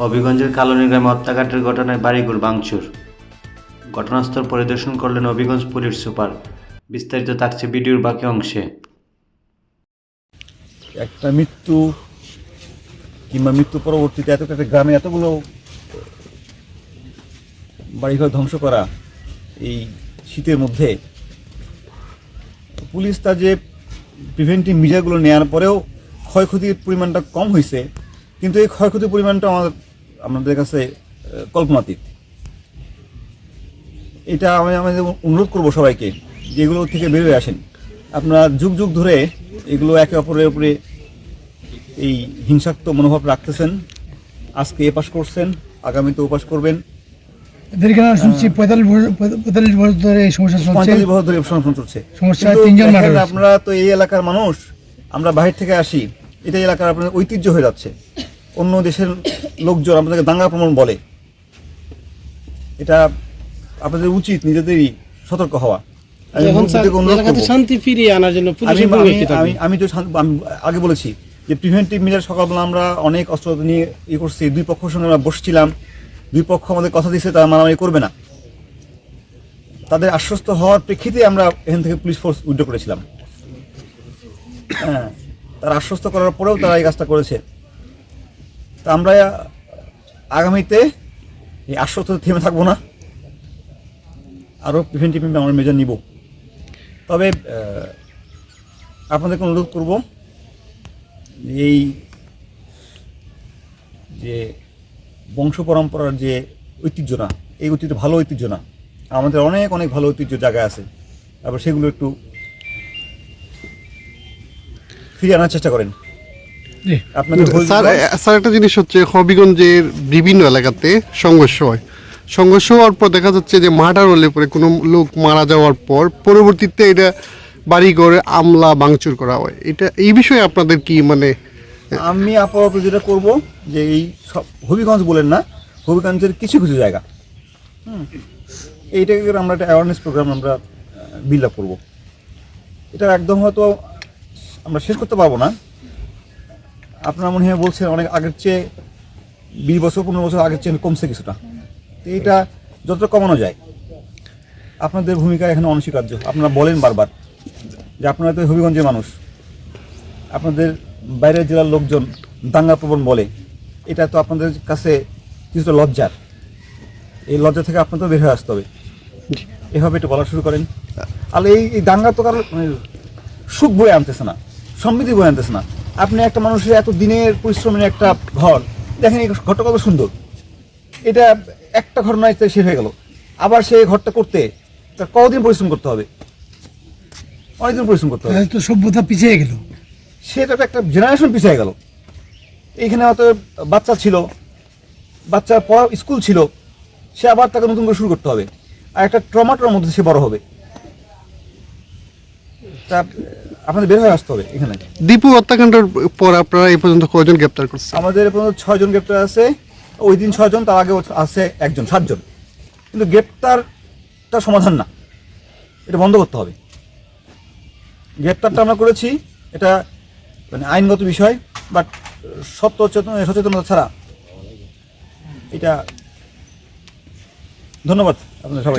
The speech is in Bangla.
হবিগঞ্জের কালনী গ্রামে হত্যাকাণ্ডের ঘটনায় বাড়িঘর ভাঙচুর। ঘটনাস্থল পরিদর্শন করলেন হবিগঞ্জ পুলিশ সুপার। বিস্তারিত থাকছে ভিডিওর বাকি অংশে। একটা মৃত্যু কিংবা মৃত্যু পরবর্তীতে এত একটা গ্রামে এতগুলো বাড়িঘর ধ্বংস করা এই শীতের মধ্যে, পুলিশ তার যে প্রিভেন্টিভ মেজারগুলো নেওয়ার পরেও ক্ষয়ক্ষতির পরিমাণটা কম হয়েছে কিন্তু এই ক্ষয়ক্ষতির পরিমাণটা আমাদের আমাদের কাছে কল্পনাতীত। এটা আমি আমাদের অনুরোধ করব সবাইকে যে এগুলো থেকে বের হয়ে আসেন। আপনারা যুগ যুগ ধরে এগুলো একে অপরের উপরে এই হিংসাত্মক মনোভাব রাখতেছেন। আজকে এ পাশ করছেন আগামীতে ও পাশ করবেন। এদেরকে না শুনছি পঁয়তাল্লিশ পঁয়তাল্লিশ বছর ধরে এই সমস্যা চলছে। পঁয়তাল্লিশ বছর ধরে সংরক্ষণ চলছে। সমস্যায় তিনজন মারা দেখেন, গেছে। আপনারা তো এই এলাকার মানুষ আমরা বাহির থেকে আসি এটা এলাকার আপনার ঐতিহ্য হয়ে যাচ্ছে। অন্য দেশের লোকজন আপনাদেরকে দাঙ্গা প্রমাণ বলে। এটা আপনাদের উচিত নিজেদেরই সতর্ক হওয়া। শান্তি ফিরিয়ে আনার জন্য আমি তো আগে বলেছি যে প্রিভেন্টিভ মেজার সকালবেলা আমরা অনেক অস্ত্র নিয়ে ই করছি। দুই পক্ষের সঙ্গে আমরা বসছিলাম। দুই পক্ষ আমাদের কথা দিচ্ছে তারা মারামারি করবে না। তাদের আশ্বস্ত হওয়ার প্রেক্ষিতে আমরা এখান থেকে পুলিশ ফোর্স উইড্রো করেছিলাম। হ্যাঁ তারা আশ্বস্ত করার পরেও তারা এই কাজটা করেছে। তা আমরা আগামীতে এই আশ্বস্ত থেমে থাকব না। আরও প্রিভেন্টিভ আমরা মেজার নিব। তবে আপনাদেরকে অনুরোধ করব, এই যে বংশ পরম্পরার যে ঐতিহ্য না এই ঐতিহ্য ভালো ঐতিহ্য না আমাদের অনেক অনেক ভালো ঐতিহ্য জায়গায় আছে। তারপর সেগুলো একটু ফিরিয়ে আনার চেষ্টা করেন। স্যার স্যার একটা জিনিস হচ্ছে হবিগঞ্জের বিভিন্ন এলাকাতে সংঘর্ষ হয়। সংঘর্ষ হওয়ার পর দেখা যাচ্ছে যে মার্ডার হলে পরে কোনো লোক মারা যাওয়ার পর পরবর্তীতে এটা বাড়ি ঘরে আমলা ভাঙচুর করা হয়। এটা এই বিষয়ে আপনাদের কি মানে আমি আপাতত যেটা করব যে এই সব হবিগঞ্জ বলেন না হবিগঞ্জের কিছু কিছু জায়গা। হুম। এইটাকে আমরা একটা অ্যাওয়ারনেস প্রোগ্রাম আমরা বিল্ড আপ করব। এটা একদম হয়তো আমরা শেষ করতে পারব না। আপনারা মনে হয় বলছেন অনেক আগের চেয়ে বিশ বছর পনেরো বছর আগের চেয়ে কমছে কিছুটা। তো এইটা যতটা কমানো যায়? আপনাদের ভূমিকা এখানে অনস্বীকার্য। আপনারা বলেন বারবার যে আপনারা তো হবিগঞ্জের মানুষ। আপনাদের বাইরের জেলার লোকজন দাঙ্গা প্রবণ বলে। এটা তো আপনাদের কাছে কিছুটা লজ্জার। এই লজ্জা থেকে আপনাদের বের হয়ে আসতে হবে। এভাবে একটু বলা শুরু করেন। আর এই দাঙ্গা তো কারও মানে সুখ বয়ে আনতেছে না সমৃদ্ধি বয়ে আনতেছে না। আপনি একটা মানুষের এত দিনের পরিশ্রমের একটা ঘর দেখেন এই ঘরটা কত সুন্দর। এটা একটা ঘর ঘটনায় শেষ হয়ে গেল। আবার সেই ঘরটা করতে তার কতদিন পরিশ্রম করতে হবে? অনেকদিন পরিশ্রম করতে হবে। তো সভ্যতা পিছিয়ে গেল। সেটা তো একটা জেনারেশন পিছিয়ে গেল। এইখানে হয়তো বাচ্চা ছিল বাচ্চার পড়া স্কুল ছিল সে আবার তাকে নতুন করে শুরু করতে হবে। আর একটা ট্রমাটার মধ্যে সে বড় হবে। তা আপনাদের বের হয়ে আসতে হবে এখানে। দীপু হত্যাকাণ্ডের পর আপনারা এই পর্যন্ত কয়জন গ্রেপ্তার করছেন? আমাদের এ পর্যন্ত ছয়জন গ্রেপ্তার আছে। ওই দিন ছয়জন তার আগে আছে একজন সাতজন। কিন্তু গ্রেপ্তারটা সমাধান না। এটা বন্ধ করতে হবে। গ্রেপ্তারটা আমরা করেছি। এটা মানে আইনগত বিষয় বাট সত্য চেতন- সচেতনতা ছাড়া এটা ধন্যবাদ আপনাদের সবাই